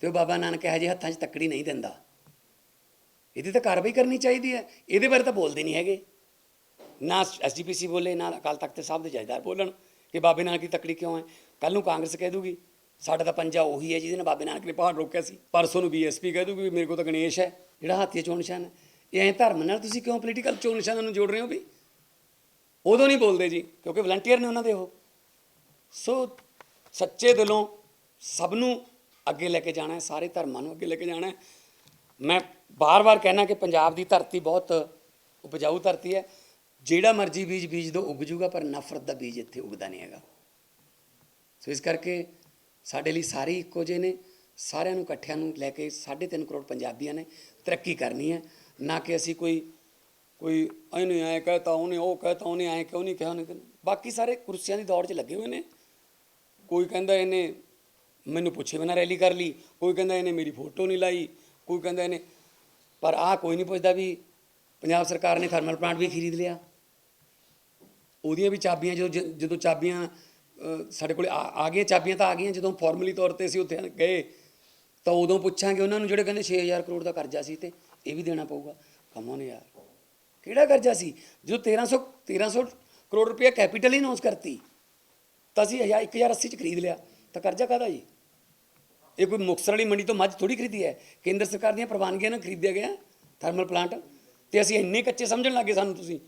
ਤੇ ਉਹ ਬਾਬਾ ਨਾਨਕ ਇਹੋ ਜਿਹੇ ਹੱਥਾਂ 'ਚ ਤੱਕੜੀ ਨਹੀਂ ਦਿੰਦਾ। ਇਹਦੀ ਤਾਂ ਕਾਰਵਾਈ ਕਰਨੀ ਚਾਹੀਦੀ ਹੈ। ਇਹਦੇ ਬਾਰੇ ਤਾਂ ਬੋਲਦੇ ਨਹੀਂ ਹੈਗੇ। ਨਾ ਐਸਜੀਪੀਸੀ ਬੋਲੇ, ਨਾ ਅਕਾਲ ਤਖਤ ਸਾਹਿਬ ਦੇ ਜਥੇਦਾਰ ਬੋਲਣ ਕਿ ਬਾਬੇ ਨਾਨਕ ਦੀ ਤੱਕੜੀ ਕਿਉਂ ਹੈ। ਕੱਲ ਨੂੰ ਕਾਂਗਰਸ ਕਹਿ ਦੂਗੀ, ਸਾਡਾ ਤਾਂ ਪੰਜਾ ਉਹੀ ਹੈ ਜਿਹਦੇ ਨਾਲ ਬਾਬੇ ਨਾਨਕ ਨੇ ਪਹਾੜ ਰੋਕਿਆ ਸੀ। ਪਰਸੋਂ ਨੂੰ ਬੀਐਸਪੀ ਕਹਿ ਦੂਗੀ ਵੀ ਮੇਰੇ ਕੋਲ ਤਾਂ ਗਣੇਸ਼ ਹੈ। ਜਿਹੜਾ ਹਾਥੀ ਚੋਣ ਨਿਸ਼ਾਨ ਹੈ। ਇਹ ਐਂ ਧਰਮ ਨਾਲ ਤੁਸੀਂ ਕਿਉਂ ਪੋਲੀਟੀਕਲ ਚੋਣ ਨਿਸ਼ਾਨਾਂ ਨੂੰ ਜੋੜ ਰਹੇ ਹੋ ਵੀ? ਉਦੋਂ ਨਹੀਂ ਬੋਲਦੇ ਜੀ, ਕਿਉਂਕਿ ਵਲੰਟੀਅਰ ਨੇ ਉਹਨਾਂ ਦੇ ਉਹ। ਸੋ ਸੱਚੇ ਦਿਲੋਂ ਸਭ ਨੂੰ ਅੱਗੇ ਲੈ ਕੇ ਜਾਣਾ ਹੈ, ਸਾਰੇ ਧਰਮਾਂ ਨੂੰ ਅੱਗੇ ਲੈ ਕੇ ਜਾਣਾ ਹੈ। ਮੈਂ ਬਾਰ-ਬਾਰ ਕਹਿਣਾ ਕਿ ਪੰਜਾਬ ਦੀ ਧਰਤੀ ਬਹੁਤ ਉਪਜਾਊ ਧਰਤੀ ਹੈ। ਜਿਹੜਾ ਮਰਜ਼ੀ ਬੀਜ ਬੀਜ ਦੋ, ਉੱਗ ਜੂਗਾ, ਪਰ ਨਫ਼ਰਤ ਦਾ ਬੀਜ ਇੱਥੇ ਉੱਗਦਾ ਨਹੀਂ ਹੈਗਾ। ਸੋ ਇਸ ਕਰਕੇ ਸਾਡੇ ਲਈ ਸਾਰੇ ਇੱਕੋ ਜਿਹੇ ਨੇ। ਸਾਰਿਆਂ ਨੂੰ, ਇਕੱਠਿਆਂ ਨੂੰ ਲੈ ਕੇ 3.5 ਕਰੋੜ ਪੰਜਾਬੀਆਂ ਨੇ ਤਰੱਕੀ ਕਰਨੀ ਹੈ। ਨਾ ਕਿ ਅਸੀਂ ਕੋਈ ਕੋਈ ਇਹਨੇ ਐ ਕਹਤਾ, ਉਹਨੇ ਉਹ ਕਹਤਾ, ਉਹਨੇ ਐ ਕਿਉਂ ਨਹੀਂ ਕਿਹਾ, ਉਹਨੇ ਕਿਹਾ। ਬਾਕੀ ਸਾਰੇ ਕੁਰਸੀਆਂ ਦੀ ਦੌੜ 'ਚ ਲੱਗੇ ਹੋਏ ਨੇ। ਕੋਈ ਕਹਿੰਦਾ ਇਹਨੇ ਮੈਨੂੰ ਪੁੱਛੇ ਬਿਨਾਂ ਰੈਲੀ ਕਰ ਲਈ। ਕੋਈ ਕਹਿੰਦਾ ਇਹਨੇ ਮੇਰੀ ਫੋਟੋ ਨਹੀਂ ਲਾਈ, ਕੋਈ ਕਹਿੰਦਾ ਇਹਨੇ ਪਰ ਆਹ ਕੋਈ ਨਹੀਂ ਪੁੱਛਦਾ ਵੀ ਪੰਜਾਬ ਸਰਕਾਰ ਨੇ ਥਰਮਲ ਪਲਾਂਟ ਵੀ ਖਰੀਦ ਲਿਆ। ਉਹਦੀਆਂ ਵੀ ਚਾਬੀਆਂ ਜਦੋਂ ਜ- ਜਦੋਂ ਚਾਬੀਆਂ ਸਾਡੇ ਕੋਲ ਆ ਆ ਗਈਆਂ, ਚਾਬੀਆਂ ਤਾਂ ਆ ਗਈਆਂ। ਜਦੋਂ ਫਾਰਮਲੀ ਤੌਰ ਤੇ ਅਸੀਂ ਉੱਥੇ ਗਏ, ਤਾਂ ਉਦੋਂ ਪੁੱਛਾਂਗੇ ਉਹਨਾਂ ਨੂੰ ਜਿਹੜੇ ਕਹਿੰਦੇ 6000 ਕਰੋੜ ਦਾ ਕਰਜ਼ਾ ਸੀ ਤੇ ਇਹ ਵੀ ਦੇਣਾ ਪਊਗਾ। ਕਮੋਨ ਯਾਰ। ਕਿਹੜਾ ਕਰਜ਼ਾ ਸੀ? ਜਦੋਂ 1300 1300 ਕਰੋੜ ਰੁਪਏ ਕੈਪੀਟਲ ਹੀ ਅਨਾਉਂਸ ਕਰਤੀ, ਤਾਂ ਅਸੀਂ 1080 ਚ ਖਰੀਦ ਲਿਆ। ਤਾਂ ਕਰਜ਼ਾ ਕਾਹਦਾ ਜੀ? ਇਹ ਕੋਈ ਮੁਕਤਸਰ ਵਾਲੀ ਮੰਡੀ ਤੋਂ ਮੱਝ ਥੋੜੀ ਖਰੀਦੀ ਹੈ? ਕੇਂਦਰ ਸਰਕਾਰ ਦੀਆਂ ਪ੍ਰਵਾਨਗੀਆਂ ਨਾਲ ਖਰੀਦਿਆ ਗਿਆ ਥਰਮਲ ਪਲਾਂਟ ਤੇ ਅਸੀਂ ਇੰਨੇ ਕੱਚੇ ਸਮਝਣ ਲੱਗੇ ਸਾਨੂੰ ਤੁਸੀਂ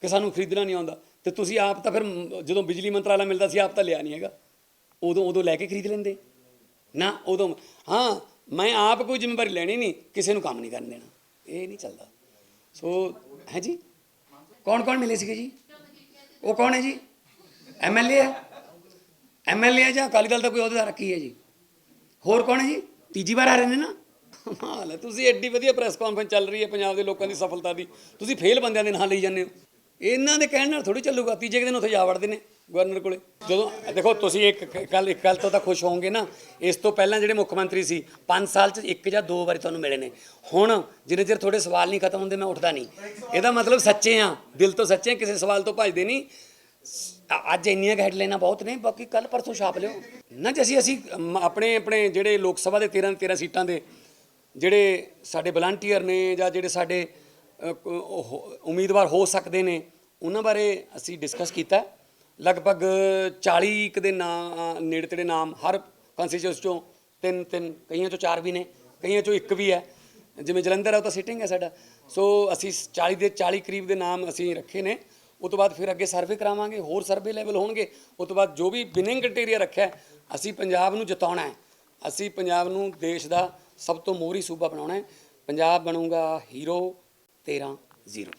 ਕਿ ਸਾਨੂੰ ਖਰੀਦਣਾ ਨਹੀਂ ਆਉਂਦਾ। ਤੇ ਤੁਸੀਂ ਆਪ ਤਾਂ ਫਿਰ ਜਦੋਂ ਬਿਜਲੀ ਮੰਤਰਾਲਾ ਮਿਲਦਾ ਸੀ, ਆਪ ਤਾਂ ਲਿਆ ਨਹੀਂ ਹੈਗਾ। ਉਦੋਂ ਉਦੋਂ ਲੈ ਕੇ ਖਰੀਦ ਲੈਂਦੇ। ਨਾ, ਉਦੋਂ ਹਾਂ, ਮੈਂ ਆਪ ਕੋਈ ਜ਼ਿੰਮੇਵਾਰੀ ਲੈਣੀ ਨਹੀਂ, ਕਿਸੇ ਨੂੰ ਕੰਮ ਨਹੀਂ ਕਰਨ ਦੇਣਾ। ਇਹ ਨਹੀਂ ਚੱਲਦਾ। ਸੋ, ਹੈ ਜੀ? ਕੌਣ ਕੌਣ ਮਿਲੇ ਸੀਗੇ ਜੀ? ਉਹ ਕੌਣ ਹੈ ਜੀ? ਐਮਐਲਏ ਹੈ? ਐਮਐਲਏ ਹੈ ਜਾਂ ਅਕਾਲੀ ਦਲ ਦਾ ਕੋਈ ਅਹੁਦੇਦਾਰ? ਰੱਖੀ ਹੈ ਜੀ? ਹੋਰ ਕੌਣ ਹੈ ਜੀ? ਤੀਜੀ ਵਾਰ ਆ ਰਹੇ ਨੇ ਨਾ? ਕਮਾਲ ਹੈ, ਤੁਸੀਂ ਐਡੀ ਵਧੀਆ ਪ੍ਰੈਸ ਕਾਨਫਰੰਸ ਚੱਲ ਰਹੀ ਹੈ ਪੰਜਾਬ ਦੇ ਲੋਕਾਂ ਦੀ ਸਫਲਤਾ ਦੀ। ਤੁਸੀਂ ਫੇਲ ਬੰਦਿਆਂ ਦੇ ਨਾਂ ਲਈ ਜਾਂਦੇ ਹੋ। ਇਹਨਾਂ ਦੇ ਕਹਿਣ ਨਾਲ ਥੋੜੀ ਚੱਲੂਗਾ, ਤੀਜੇ ਕੁ ਦਿਨ ਉੱਥੇ ਜਾ ਵੜਦੇ ਨੇ ਗਵਰਨਰ ਕੋਲੇ। ਜਦੋਂ ਦੇਖੋ, ਤੁਸੀਂ ਇੱਕ ਕੱਲ ਇੱਕ ਗੱਲ ਤੋਂ ਤਾਂ ਖੁਸ਼ ਹੋਵੋਗੇ ਨਾ, ਇਸ ਤੋਂ ਪਹਿਲਾਂ ਜਿਹੜੇ ਮੁੱਖ ਮੰਤਰੀ ਸੀ 5 ਸਾਲ ਚ ਇੱਕ ਜਾਂ ਦੋ ਵਾਰੀ ਤੁਹਾਨੂੰ ਮਿਲੇ ਨੇ। ਹੁਣ ਜਿੰਨੇ ਚਿਰ ਤੁਹਾਡੇ ਸਵਾਲ ਨਹੀਂ ਖਤਮ ਹੁੰਦੇ, ਮੈਂ ਉੱਠਦਾ ਨਹੀਂ। ਇਹਦਾ ਮਤਲਬ ਸੱਚੇ ਆ, ਦਿਲ ਤੋਂ ਸੱਚੇ ਕਿਸੇ ਸਵਾਲ ਤੋਂ ਭੱਜਦੇ ਨਹੀਂ। ਅ- ਅੱਜ ਇੰਨੀਆਂ ਹੈਡਲਾਈਨਾਂ ਬਹੁਤ ਨੇ, ਬਾਕੀ ਕੱਲ ਪਰਸੋਂ ਛਾਪ ਲਿਓ। ਨਾ ਜੇ ਅਸੀਂ ਅਸੀਂ ਅਮ, ਆਪਣੇ ਆਪਣੇ ਜਿਹੜੇ ਲੋਕ ਸਭਾ ਦੇ 13 13 ਸੀਟਾਂ ਦੇ ਜਿਹੜੇ ਸਾਡੇ ਵਲੰਟੀਅਰ ਨੇ ਜਾਂ ਜਿਹੜੇ ਸਾਡੇ ਅ, ਕ- ਉਹ ਉਮੀਦਵਾਰ ਹੋ ਸਕਦੇ ਨੇ ਉਹਨਾਂ ਬਾਰੇ ਅਸੀਂ ਡਿਸਕਸ ਕੀਤਾ। ਲਗਭਗ 40 ਕੁ ਦੇ ਨਾਂ ਨੇੜੇ ਤੇੜੇ ਨਾਮ ਹਰ ਕੰਸਟੀਚੁਐਂਸ ਚੋਂ ਤਿੰਨ ਤਿੰਨ ਕਈਆਂ ਚੋਂ ਚਾਰ ਵੀ ਨੇ ਕਈਆਂ ਚੋਂ ਇੱਕ ਵੀ ਹੈ। ਜਿਵੇਂ ਜਲੰਧਰ ਹੈ ਉਹ ਤਾਂ ਸਿਟਿੰਗ ਹੈ ਸਾਡਾ। ਸੋ ਅਸੀਂ 40 ਦੇ 40 ਕਰੀਬ ਦੇ ਨਾਮ ਅਸੀਂ ਰੱਖੇ ਨੇ। ਉਹ ਤੋਂ ਬਾਅਦ ਫਿਰ ਅੱਗੇ ਸਰਵੇ ਕਰਾਵਾਂਗੇ, ਹੋਰ ਸਰਵੇ ਲੈਵਲ ਹੋਣਗੇ। ਉਹ ਤੋਂ ਬਾਅਦ ਜੋ ਵੀ ਵਿਨਿੰਗ ਕ੍ਰਾਈਟੇਰੀਆ ਰੱਖਿਆ ਅਸੀਂ ਪੰਜਾਬ ਨੂੰ ਜਿਤਾਉਣਾ ਹੈ। ਅਸੀਂ ਪੰਜਾਬ ਨੂੰ ਦੇਸ਼ ਦਾ ਸਭ ਤੋਂ ਮੋਹਰੀ ਸੂਬਾ ਬਣਾਉਣਾ ਹੈ। ਪੰਜਾਬ ਬਣੂਗਾ ਹੀਰੋ 13 ਜ਼ੀਰੋ